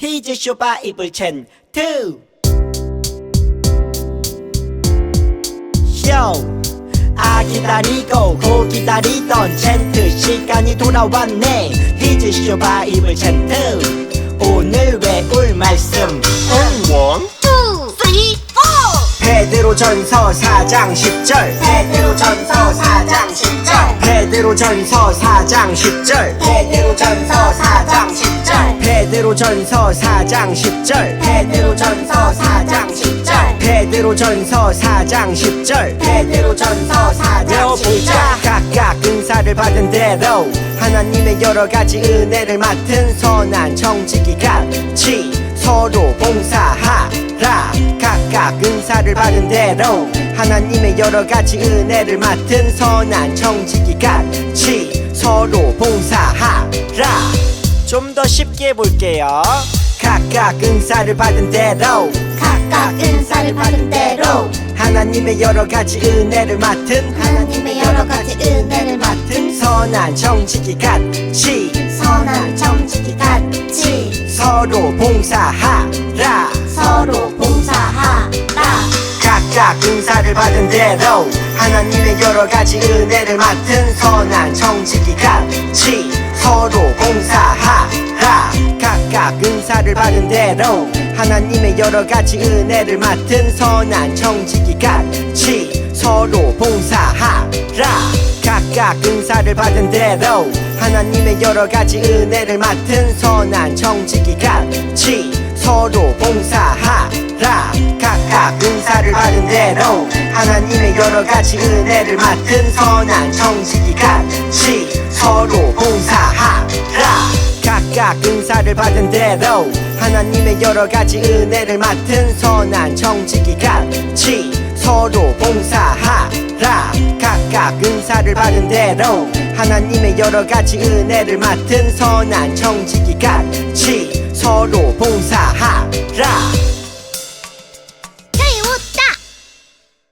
히즈 쇼바 이불 첸트 쇼. 아 기다리고 고 기다리던 첸트 시간이 돌아왔네. 히즈 쇼바 이불 첸트 오늘 외울 말씀? 원 투, 쓰리, 포. 베드로 전서 4장 10절. 베드로 전서 4장 10절. 베드로 전서 4장 10절. 베드로 전서 4장 10절. 베드로 전서 4장 10절. 베드로 전서 4장 10절. 베드로 전서 4장 10절. 베드로 전서 4장 외워보자. 10절. 각각 은사를 받은 대로 하나님의 여러 가지 은혜를 맡은 선한 청지기 같이 서로 봉사하라. 각각 은사를 받은 대로 하나님의 여러 가지 은혜를 맡은 선한 청지기 같이 서로 봉사하라 좀 더 쉽게 볼게요. 각각 은사를 받은 대로. 각각 은사를 받은 대로. 하나님의 여러 가지 은혜를 맡은 하나님의 여러 가지 은혜를 맡은 선한 정직이 같이 선한 정직이 같이 서로 봉사하라. 서로 봉사하라. 각각 은사를 받은 대로 하나님의 여러 가지 은혜를 맡은 선한 정직이 같이 서로 봉사하라 은사를 받은 대로 하나님의 여러 가지 은혜를 맡은 선한 정직이 같이 서로 봉사하라. 각각 은사를 받은 대로 하나님의 여러 가지 은혜를 맡은 선한 정직이 같이 서로 봉사하라. 각각 은사를 받은 대로 하나님의 여러 가지 은혜를 맡은 선한 같 각각 은사를 받은 대로 하나님의 여러 가지 은혜를 맡은 선한 정직이 같이 서로 봉사하라. 각각 은사를 받은 대로 하나님의 여러 가지 은혜를 맡은 선한 정직이 같이 서로 봉사하라